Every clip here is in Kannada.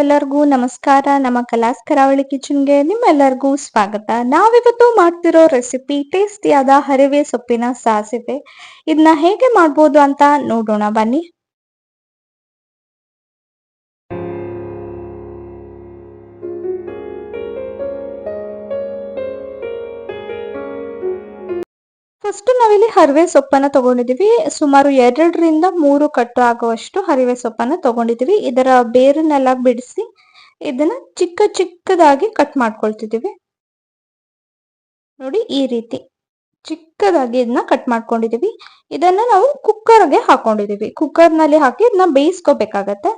ಎಲ್ಲರಿಗೂ ನಮಸ್ಕಾರ. ನಮ್ಮ ಕಲಾಸ್ ಕರಾವಳಿ ಕಿಚನ್ಗೆ ನಿಮ್ಮೆಲ್ಲರಿಗೂ ಸ್ವಾಗತ. ನಾವಿವತ್ತು ಮಾಡ್ತಿರೋ ರೆಸಿಪಿ ಟೇಸ್ಟಿಯಾದ ಹರಿವೆ ಸೊಪ್ಪಿನ ಸಾಸಿವೆ. ಇದನ್ನ ಹೇಗೆ ಮಾಡ್ಬೋದು ಅಂತ ನೋಡೋಣ ಬನ್ನಿ. ಫಸ್ಟ್ ನಾವಿಲ್ಲಿ ಹರಿವೆ ಸೊಪ್ಪನ್ನ ತಗೊಂಡಿದೀವಿ ಸುಮಾರು ಎರಡರಿಂದ ಮೂರು ಕಟ್ಟು ಆಗುವಷ್ಟು ಹರಿವೆ ಸೊಪ್ಪನ್ನ ತಗೊಂಡಿದೀವಿ ಇದರ ಬೇರನ್ನೆಲ್ಲ ಬಿಡಿಸಿ ಇದನ್ನ ಚಿಕ್ಕ ಚಿಕ್ಕದಾಗಿ ಕಟ್ ಮಾಡ್ಕೊಳ್ತಿದೀವಿ ನೋಡಿ ಈ ರೀತಿ ಚಿಕ್ಕದಾಗಿ ಇದನ್ನ ಕಟ್ ಮಾಡ್ಕೊಂಡಿದೀವಿ ಇದನ್ನ ನಾವು ಕುಕ್ಕರ್ಗೆ ಹಾಕೊಂಡಿದೀವಿ ಕುಕ್ಕರ್ನಲ್ಲಿ ಹಾಕಿ ಇದನ್ನ ಬೇಯಿಸ್ಕೋಬೇಕಾಗತ್ತೆ.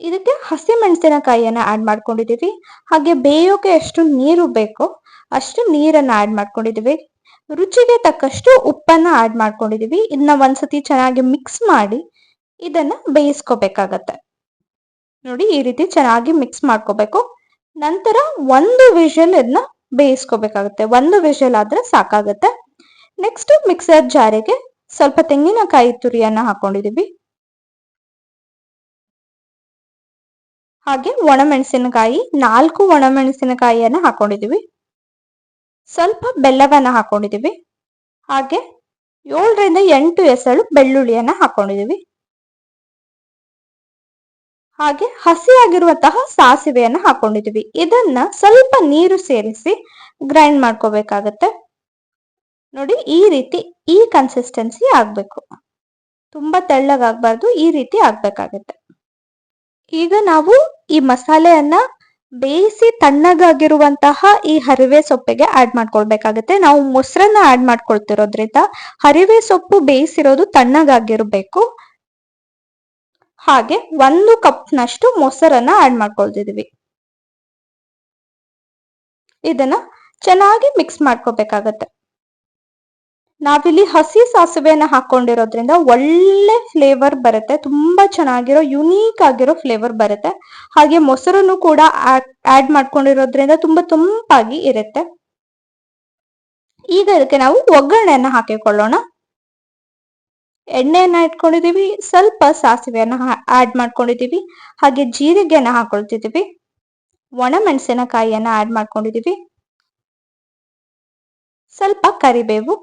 ಇದಕ್ಕೆ ಹಸಿ ಮೆಣಸಿನಕಾಯಿಯನ್ನ ಆಡ್ ಮಾಡ್ಕೊಂಡಿದೀವಿ ಹಾಗೆ ಬೇಯೋಕೆ ಎಷ್ಟು ನೀರು ಬೇಕೋ ಅಷ್ಟು ನೀರನ್ನ ಆಡ್ ಮಾಡ್ಕೊಂಡಿದ್ದೀವಿ. ರುಚಿಗೆ ತಕ್ಕಷ್ಟು ಉಪ್ಪನ್ನ ಆಡ್ ಮಾಡ್ಕೊಂಡಿದ್ದೀವಿ. ಇದನ್ನ ಒಂದ್ಸತಿ ಚೆನ್ನಾಗಿ ಮಿಕ್ಸ್ ಮಾಡಿ ಇದನ್ನ ಬೇಯಿಸ್ಕೋಬೇಕಾಗತ್ತೆ. ನೋಡಿ ಈ ರೀತಿ ಚೆನ್ನಾಗಿ ಮಿಕ್ಸ್ ಮಾಡ್ಕೋಬೇಕು. ನಂತರ ಒಂದು ವಿಷಲ್ ಇದನ್ನ ಬೇಯಿಸ್ಕೋಬೇಕಾಗತ್ತೆ. ಒಂದು ವಿಷಲ್ ಆದ್ರೆ ಸಾಕಾಗತ್ತೆ. ನೆಕ್ಸ್ಟ್ ಮಿಕ್ಸರ್ ಜಾರಿಗೆ ಸ್ವಲ್ಪ ತೆಂಗಿನಕಾಯಿ ತುರಿಯನ್ನ ಹಾಕೊಂಡಿದ್ದೀವಿ. ಹಾಗೆ ಒಣಮೆಣಸಿನಕಾಯಿ ನಾಲ್ಕು ಒಣಮೆಣಸಿನಕಾಯಿಯನ್ನು ಹಾಕೊಂಡಿದೀವಿ ಸ್ವಲ್ಪ ಬೆಲ್ಲವನ್ನ ಹಾಕೊಂಡಿದ್ದೀವಿ ಹಾಗೆ ಏಳರಿಂದ ಎಂಟು ಎಸಳು ಬೆಳ್ಳುಳ್ಳಿಯನ್ನ ಹಾಕೊಂಡಿದ್ದೀವಿ ಹಾಗೆ ಹಸಿಯಾಗಿರುವಂತಹ ಸಾಸಿವೆಯನ್ನು ಹಾಕೊಂಡಿದೀವಿ. ಇದನ್ನ ಸ್ವಲ್ಪ ನೀರು ಸೇರಿಸಿ ಗ್ರೈಂಡ್ ಮಾಡ್ಕೋಬೇಕಾಗತ್ತೆ. ನೋಡಿ ಈ ರೀತಿ ಈ ಕನ್ಸಿಸ್ಟೆನ್ಸಿ ಆಗಬೇಕು. ತುಂಬಾ ತೆಳ್ಳಗಾಗಬಾರ್ದು, ಈ ರೀತಿ ಆಗ್ಬೇಕಾಗತ್ತೆ. ಈಗ ನಾವು ಈ ಮಸಾಲೆಯನ್ನ ಬೇಯಿಸಿ ತಣ್ಣಗಾಗಿರುವಂತಹ ಈ ಹರಿವೆ ಸೊಪ್ಪಿಗೆ ಆಡ್ ಮಾಡ್ಕೊಳ್ಬೇಕಾಗತ್ತೆ. ನಾವು ಮೊಸರನ್ನ ಆಡ್ ಮಾಡ್ಕೊಳ್ತಿರೋದ್ರಿಂದ ಹರಿವೆ ಸೊಪ್ಪು ಬೇಯಿಸಿರೋದು ತಣ್ಣಗಾಗಿರ್ಬೇಕು. ಹಾಗೆ ಒಂದು ಕಪ್ನಷ್ಟು ಮೊಸರನ್ನ ಆಡ್ ಮಾಡ್ಕೊಳ್ತಿದೀವಿ. ಇದನ್ನ ಚೆನ್ನಾಗಿ ಮಿಕ್ಸ್ ಮಾಡ್ಕೋಬೇಕಾಗತ್ತೆ. ನಾವಿಲ್ಲಿ ಹಸಿ ಸಾಸಿವೆನ ಹಾಕೊಂಡಿರೋದ್ರಿಂದ ಒಳ್ಳೆ ಫ್ಲೇವರ್ ಬರುತ್ತೆ. ತುಂಬಾ ಚೆನ್ನಾಗಿರೋ ಯುನೀಕ್ ಆಗಿರೋ ಫ್ಲೇವರ್ ಬರುತ್ತೆ. ಹಾಗೆ ಮೊಸರನ್ನು ಕೂಡ ಆಡ್ ಮಾಡ್ಕೊಂಡಿರೋದ್ರಿಂದ ತುಂಬಾ ತಂಪಾಗಿ ಇರುತ್ತೆ. ಈಗ ಇದಕ್ಕೆ ನಾವು ಒಗ್ಗರಣೆಯನ್ನ ಹಾಕಿಕೊಳ್ಳೋಣ. ಎಣ್ಣೆಯನ್ನ ಇಟ್ಕೊಂಡಿದೀವಿ ಸ್ವಲ್ಪ ಸಾಸಿವೆಯನ್ನ ಆಡ್ ಮಾಡ್ಕೊಂಡಿದೀವಿ ಹಾಗೆ ಜೀರಿಗೆಯನ್ನ ಹಾಕೊಳ್ತಿದೀವಿ ಒಣ ಮೆಣಸಿನಕಾಯಿಯನ್ನ ಆಡ್ ಮಾಡ್ಕೊಂಡಿದೀವಿ ಸ್ವಲ್ಪ ಕರಿಬೇವು.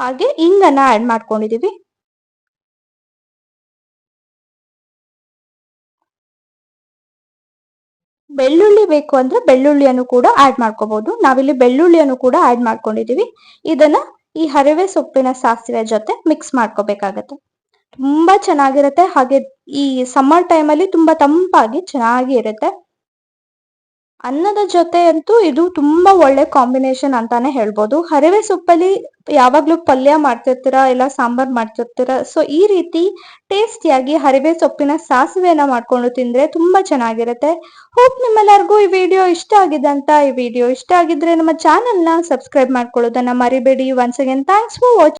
ಹಾಗೆ ಇಂಗನ್ನ ಆಡ್ ಮಾಡ್ಕೊಂಡಿದೀವಿ. ಬೆಳ್ಳುಳ್ಳಿ ಬೇಕು ಅಂದ್ರೆ ಬೆಳ್ಳುಳ್ಳಿಯನ್ನು ಕೂಡ ಆಡ್ ಮಾಡ್ಕೋಬಹುದು ನಾವಿಲ್ಲಿ ಬೆಳ್ಳುಳ್ಳಿಯನ್ನು ಕೂಡ ಆಡ್ ಮಾಡ್ಕೊಂಡಿದೀವಿ. ಇದನ್ನ ಈ ಹರಿವೆ ಸೊಪ್ಪಿನ ಸಾಸಿವೆ ಜೊತೆ ಮಿಕ್ಸ್ ಮಾಡ್ಕೋಬೇಕಾಗತ್ತೆ. ತುಂಬಾ ಚೆನ್ನಾಗಿರುತ್ತೆ. ಹಾಗೆ ಈ ಸಮ್ಮರ್ ಟೈಮಲ್ಲಿ ತುಂಬಾ ತಂಪಾಗಿ ಚೆನ್ನಾಗಿ ಇರುತ್ತೆ. ಅನ್ನದ ಜೊತೆ ಅಂತೂ ಇದು ತುಂಬಾ ಒಳ್ಳೆ ಕಾಂಬಿನೇಷನ್ ಅಂತಾನೆ ಹೇಳ್ಬೋದು. ಹರಿವೆ ಸೊಪ್ಪಲ್ಲಿ ಯಾವಾಗ್ಲೂ ಪಲ್ಯ ಮಾಡ್ತಿರ್ತೀರಾ ಇಲ್ಲ ಸಾಂಬಾರ್ ಮಾಡ್ತಿರ್ತೀರಾ? ಸೊ ಈ ರೀತಿ ಟೇಸ್ಟಿಯಾಗಿ ಹರಿವೆ ಸೊಪ್ಪಿನ ಸಾಸಿವೆನ ಮಾಡ್ಕೊಂಡು ತಿಂದ್ರೆ ತುಂಬಾ ಚೆನ್ನಾಗಿರುತ್ತೆ. ಹೋಪ್ ನಿಮ್ಮೆಲ್ಲರಿಗೂ ಈ ವಿಡಿಯೋ ಇಷ್ಟ ಆಗಿದೆ ಅಂತ ಈ ವಿಡಿಯೋ ಇಷ್ಟ ಆಗಿದ್ರೆ ನಮ್ಮ ಚಾನೆಲ್ನ ಸಬ್ಸ್ಕ್ರೈಬ್ ಮಾಡ್ಕೊಳ್ಳೋದನ್ನ ಮರಿಬೇಡಿ. Once again thanks for watching